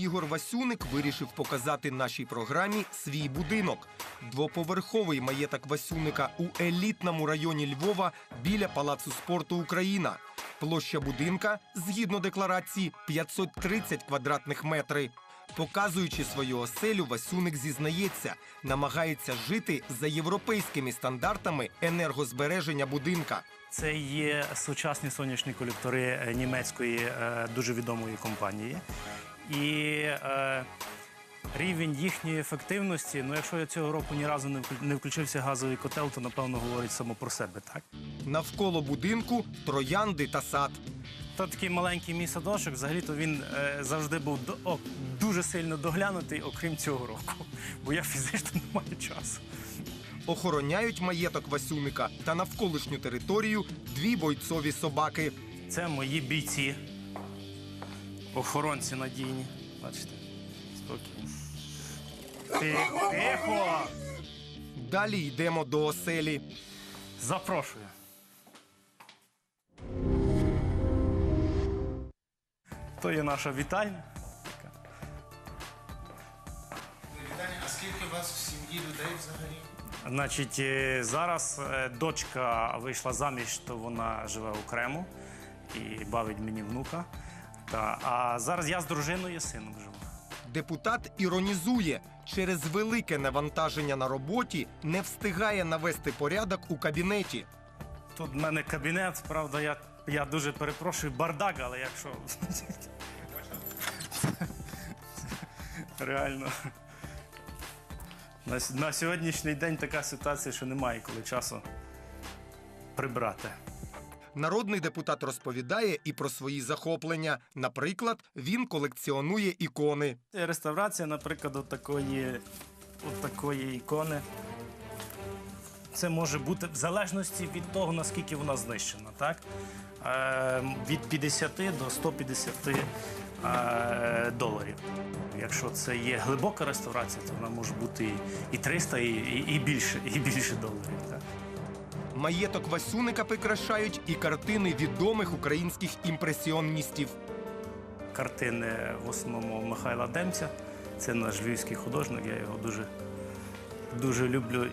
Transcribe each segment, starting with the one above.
Ігор Васюник вирішив показати нашій програмі свій будинок. Двоповерховий маєток Васюника у елітному районі Львова біля Палацу спорту Україна. Площа будинка, згідно декларації, 530 квадратних метри. Показуючи свою оселю, Васюник зізнається, намагається жити за європейськими стандартами енергозбереження будинка. Це є сучасні сонячні колектори німецької е, дуже відомої компанії. І е, рівень їхньої ефективності, ну якщо я цього року ні разу не вклю- не включився газовий котел, то напевно говорить само про себе, так? Навколо будинку троянди та сад. То такий маленький мій садочок, взагалі-то він е, завжди був до, о, дуже сильно доглянутий, окрім цього року. Бо я фізично не маю часу. Охороняють маєток Васюника та навколишню територію дві бойцові собаки. Це мої бійці. Охоронці надійні. Бачите? Спокійно. Тихо, тихо! Далі йдемо до оселі. Запрошую. То є наша вітальня. Вітання, а скільки у вас в сім'ї людей взагалі? Значить, е, зараз е, дочка вийшла заміж, то вона живе окремо і бавить мені внука. Та, а зараз я з дружиною і сином живу. Депутат іронізує, через велике навантаження на роботі не встигає навести порядок у кабінеті. Тут в мене кабінет, правда, я, я дуже перепрошую, бардак, але якщо. Реально. На, на сьогоднішній день така ситуація, що немає коли часу прибрати. Народний депутат розповідає і про свої захоплення. Наприклад, він колекціонує ікони. Реставрація, наприклад, от такої, ікони. Це може бути в залежності від того, наскільки вона знищена, так? Е, від 50 до 150 е, доларів. Якщо це є глибока реставрація, то вона може бути і 300, і, і, і більше, і більше доларів. Так? Маєток Васюника прикрашають і картини відомих українських імпресіоністів. Картини в основному Михайла Демця. Це наш львівський художник, я його дуже, дуже люблю.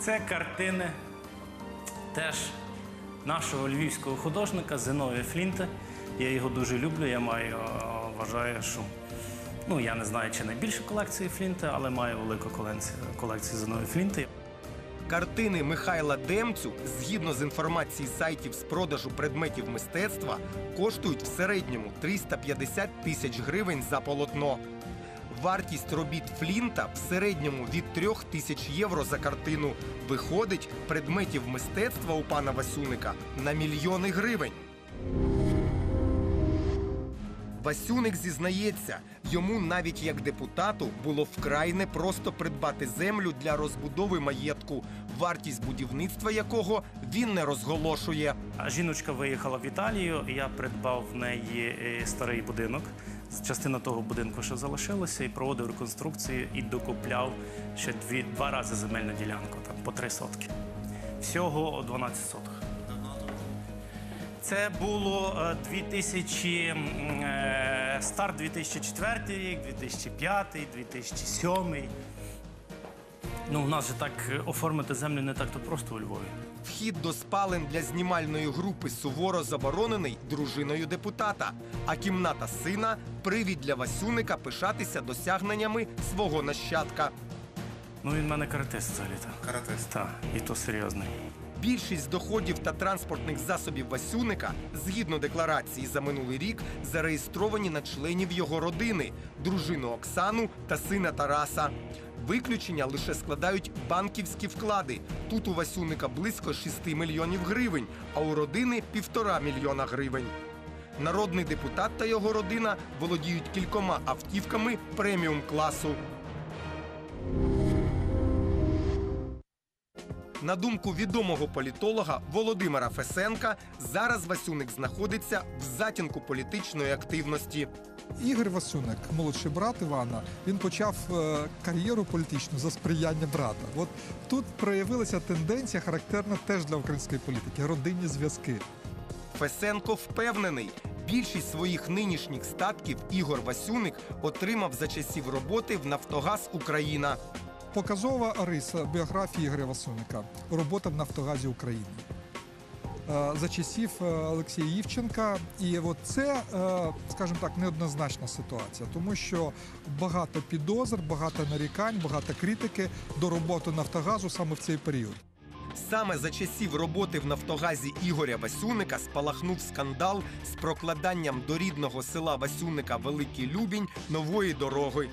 Це картини теж нашого львівського художника Зиновія Флінта. Я його дуже люблю. Я маю, вважаю, що ну я не знаю, чи найбільше колекції Флінта, але маю велику колекцію, колекцію Зиновія Флінта. Картини Михайла Демцю, згідно з інформації сайтів з продажу предметів мистецтва, коштують в середньому 350 тисяч гривень за полотно. Вартість робіт Флінта в середньому від 3 тисяч євро за картину. Виходить предметів мистецтва у пана Васюника на мільйони гривень. Васюник зізнається, йому навіть як депутату було вкрай непросто придбати землю для розбудови маєтку, вартість будівництва якого він не розголошує. Жіночка виїхала в Італію, я придбав в неї е, старий будинок. Частина того будинку ще залишилася і проводив реконструкцію і докупляв ще дві, два рази земельну ділянку, там по три сотки. Всього 12 соток. Це було е, 2000, м, е, старт 2004 рік, 2005, 2007. Ну, у нас же так е, оформити землю не так то просто у Львові. Вхід до спален для знімальної групи суворо заборонений дружиною депутата. А кімната сина привід для Васюника пишатися досягненнями свого нащадка. Ну, він в мене каратист взагалі-то. Каратист. Так, і то серйозний. Більшість доходів та транспортних засобів Васюника, згідно декларації за минулий рік, зареєстровані на членів його родини, дружину Оксану та сина Тараса. Виключення лише складають банківські вклади. Тут у Васюника близько 6 мільйонів гривень, а у родини півтора мільйона гривень. Народний депутат та його родина володіють кількома автівками преміум класу. На думку відомого політолога Володимира Фесенка, зараз Васюник знаходиться в затінку політичної активності. Ігор Васюник, молодший брат Івана, він почав е, кар'єру політичну за сприяння брата. От тут проявилася тенденція, характерна теж для української політики родинні зв'язки. Фесенко впевнений, Більшість своїх нинішніх статків Ігор Васюник отримав за часів роботи в Нафтогаз Україна. Показова риса біографії Ігоря Васуника робота в Нафтогазі України. Е, За часів е, Олексія Євченка, і от це, е, скажімо так, неоднозначна ситуація, тому що багато підозр, багато нарікань, багато критики до роботи Нафтогазу саме в цей період. Саме за часів роботи в Нафтогазі Ігоря Васюника спалахнув скандал з прокладанням до рідного села Васюника Великий Любінь нової дороги.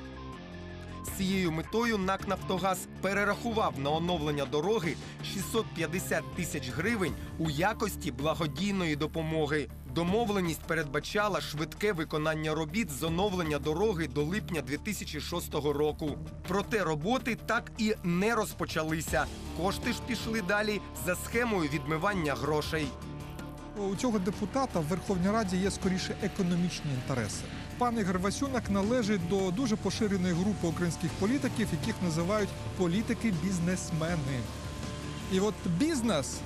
З цією метою НАК Нафтогаз перерахував на оновлення дороги 650 тисяч гривень у якості благодійної допомоги. Домовленість передбачала швидке виконання робіт з оновлення дороги до липня 2006 року. Проте роботи так і не розпочалися. Кошти ж пішли далі за схемою відмивання грошей. У цього депутата в Верховній Раді є скоріше економічні інтереси. Пан Ігор Васюнак належить до дуже поширеної групи українських політиків, яких називають політики-бізнесмени. І от бізнес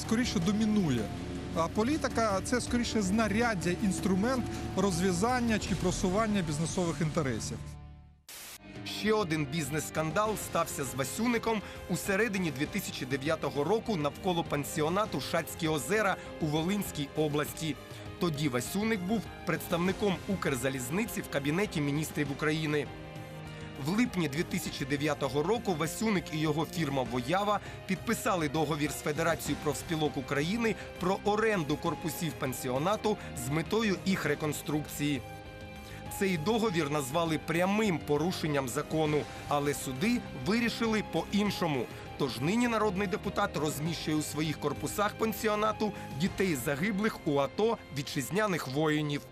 скоріше домінує. А політика це скоріше знаряддя, інструмент розв'язання чи просування бізнесових інтересів. Ще один бізнес-скандал стався з Васюником у середині 2009 року навколо пансіонату Шацькі озера у Волинській області. Тоді Васюник був представником Укрзалізниці в кабінеті міністрів України. В липні 2009 року Васюник і його фірма Воява підписали договір з Федерацією профспілок України про оренду корпусів пансіонату з метою їх реконструкції. Цей договір назвали прямим порушенням закону, але суди вирішили по-іншому. Тож нині народний депутат розміщує у своїх корпусах пансіонату дітей загиблих у АТО вітчизняних воїнів.